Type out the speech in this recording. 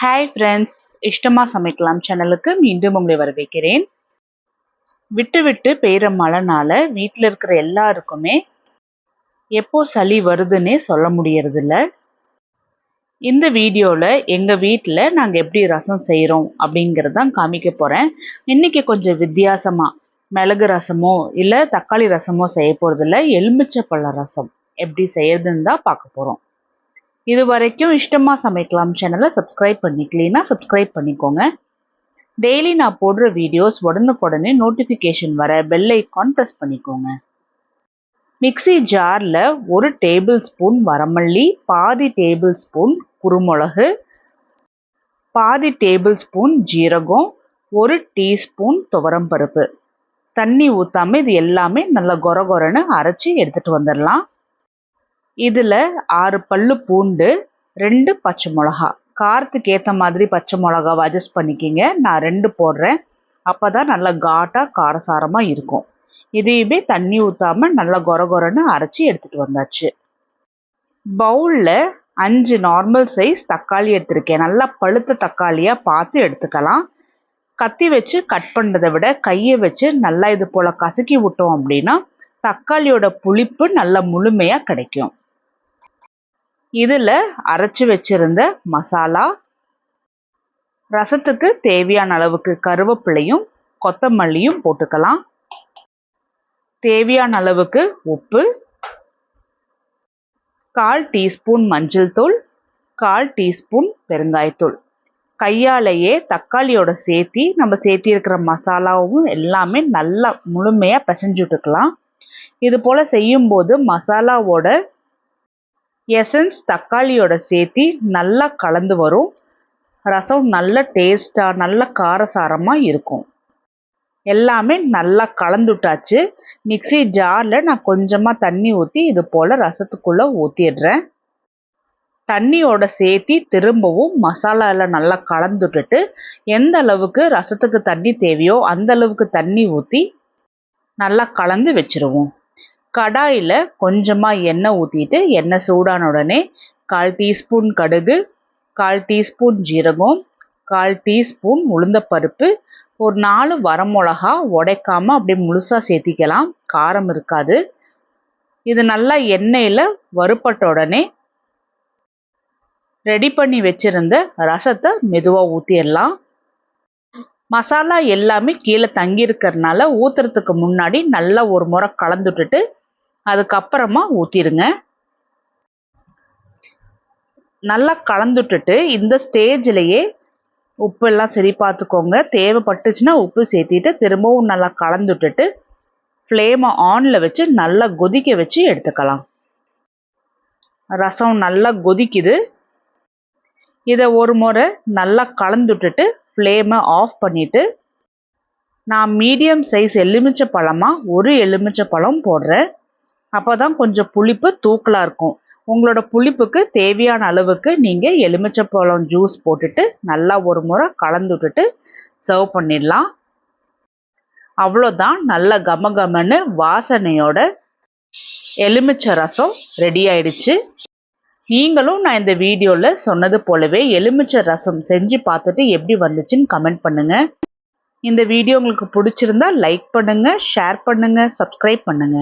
Hi friends இஷ்டமாக சமைக்கலாம் சேனலுக்கு மீண்டும் உங்களை வரவேற்கிறேன். விட்டு விட்டு பெய்கிற மழைனால வீட்டில் இருக்கிற எல்லாருக்குமே எப்போ சளி வருதுன்னே சொல்ல முடியறதில்ல. இந்த வீடியோவில் எங்கள் வீட்டில் நாங்கள் எப்படி ரசம் செய்கிறோம் அப்படிங்கிறது தான் காமிக்க போகிறேன் இன்றைக்கி கொஞ்சம் வித்தியாசமாக மிளகு ரசமோ இல்லை தக்காளி ரசமோ செய்ய போகிறதில்ல எலுமிச்சப்பழ ரசம் எப்படி செய்யறதுன்னு தான் பார்க்க போகிறோம் இது வரைக்கும் இஷ்டமாக சமைக்கலாம் சேனலை சப்ஸ்கிரைப் பண்ணிக்கலீன்னா சப்ஸ்கிரைப் பண்ணிக்கோங்க. டெய்லி நான் போடுற வீடியோஸ் உடனுக்குடனே நோட்டிஃபிகேஷன் வர பெல் ஐக்கான் ப்ரெஸ் பண்ணிக்கோங்க. மிக்சி ஜாரில் ஒரு டேபிள் ஸ்பூன் வரமல்லி பாதி டேபிள் ஸ்பூன் குறுமிளகு பாதி டேபிள் ஸ்பூன் ஜீரகம் ஒரு டீஸ்பூன் துவரம்பருப்பு. தண்ணி ஊற்றாமல் இது எல்லாமே நல்லா கொர கொரன்னு அரைச்சி எடுத்துகிட்டு வந்துடலாம் இதில் ஆறு பல்லு பூண்டு ரெண்டு பச்சை மிளகா. காரத்துக்கு ஏற்ற மாதிரி பச்சை மிளகாவை அட்ஜஸ்ட் பண்ணிக்கிங்க. நான் ரெண்டு போடுறேன். அப்போ தான் நல்லா காட்டாக காரசாரமாக இருக்கும். இதையுமே தண்ணி ஊற்றாமல் நல்லா கொர கொரன்னு அரைச்சி எடுத்துகிட்டு வந்தாச்சு. பவுலில் அஞ்சு நார்மல் சைஸ் தக்காளி எடுத்திருக்கேன். நல்லா பழுத்த தக்காளியாக பார்த்து எடுத்துக்கலாம். கத்தி வச்சு கட் பண்ணுறதை விட கையை வச்சு நல்லா இது போல் கசக்கி விட்டோம் அப்படின்னா தக்காளியோட புளிப்பு நல்லா முழுமையாக கிடைக்கும். இதில் அரைச்சி வச்சிருந்த மசாலா ரசத்துக்கு தேவையான அளவுக்கு கருவேப்பிலையும் கொத்தமல்லியும் போட்டுக்கலாம். தேவையான அளவுக்கு உப்பு கால் டீஸ்பூன் மஞ்சள் தூள் கால் டீஸ்பூன் பெருங்காயத்தூள் கையாலேயே தக்காளியோட சேர்த்தி நம்ம சேர்த்திருக்கிற மசாலாவும் எல்லாமே நல்லா முழுமையாக பிசைஞ்சு விட்டுக்கலாம். இது போல் செய்யும்போது மசாலாவோட எசன்ஸ் தக்காளியோட சேர்த்தி நல்லா கலந்து வரும். ரசம் நல்ல டேஸ்ட்டாக நல்ல காரசாரமாக இருக்கும். எல்லாமே நல்லா கலந்துட்டாச்சு. மிக்சி ஜாரில் நான் கொஞ்சமாக தண்ணி ஊற்றி இது போல் ரசத்துக்குள்ளே ஊற்றிடுறேன் தண்ணியோட சேர்த்தி திரும்பவும் மசாலாவில் நல்லா கலந்துட்டுட்டு எந்த அளவுக்கு ரசத்துக்கு தண்ணி தேவையோ அந்த அளவுக்கு தண்ணி ஊற்றி நல்லா கலந்து வச்சுருவோம். கடாயில் கொஞ்சமாக எண்ணெய் ஊற்றிட்டு எண்ணெய் சூடான உடனே கால் டீஸ்பூன் கடுகு கால் டீஸ்பூன் ஜீரகம் கால் டீஸ்பூன் உளுந்தப்பருப்பு ஒரு நாலு வரமிளகா உடைக்காமல் அப்படியே முழுசாக சேர்த்திக்கலாம். காரம் இருக்காது. இது நல்லா எண்ணெயில் வறுப்பட்ட உடனே ரெடி பண்ணி வச்சுருந்த ரசத்தை மெதுவாக ஊற்றிடலாம் மசாலா எல்லாமே கீழே தங்கியிருக்கிறதுனால ஊற்றுறதுக்கு முன்னாடி நல்லா ஒரு முறை கலந்துட்டுட்டு அதுக்கப்புறமா ஊற்றிடுங்க நல்லா கலந்துட்டுட்டு இந்த ஸ்டேஜ்லேயே உப்பு எல்லாம் சரி பார்த்துக்கோங்க. தேவைப்பட்டுச்சுன்னா உப்பு சேர்த்திட்டு திரும்பவும் நல்லா கலந்துட்டுட்டு ஃப்ளேமை ஆனில் வச்சு நல்லா கொதிக்க வச்சு எடுத்துக்கலாம். ரசம் நல்லா கொதிக்குது. இதை ஒரு முறை நல்லா கலந்துட்டுட்டு ஃப்ளேமை ஆஃப் பண்ணிவிட்டு நான் மீடியம் சைஸ் எலுமிச்சை பழமாக ஒரு எலுமிச்சை பழம் போடுறேன். அப்போ தான் கொஞ்சம் புளிப்பு தூக்கலாக இருக்கும். உங்களோட புளிப்புக்கு தேவையான அளவுக்கு நீங்கள் எலுமிச்சப்பழம் ஜூஸ் போட்டுட்டு நல்லா ஒரு முறை கலந்து விட்டுட்டு சர்வ் பண்ணிடலாம். அவ்வளோதான் நல்ல கம கமன்னு வாசனையோட எலுமிச்சை ரசம் ரெடி ஆயிடுச்சு. நீங்களும் நான் இந்த வீடியோவில் சொன்னது போலவே எலுமிச்சை ரசம் செஞ்சு பார்த்துட்டு எப்படி வந்துச்சுன்னு கமெண்ட் பண்ணுங்கள் இந்த வீடியோ உங்களுக்கு பிடிச்சிருந்தா லைக் பண்ணுங்கள் ஷேர் பண்ணுங்கள் சப்ஸ்கிரைப் பண்ணுங்கள்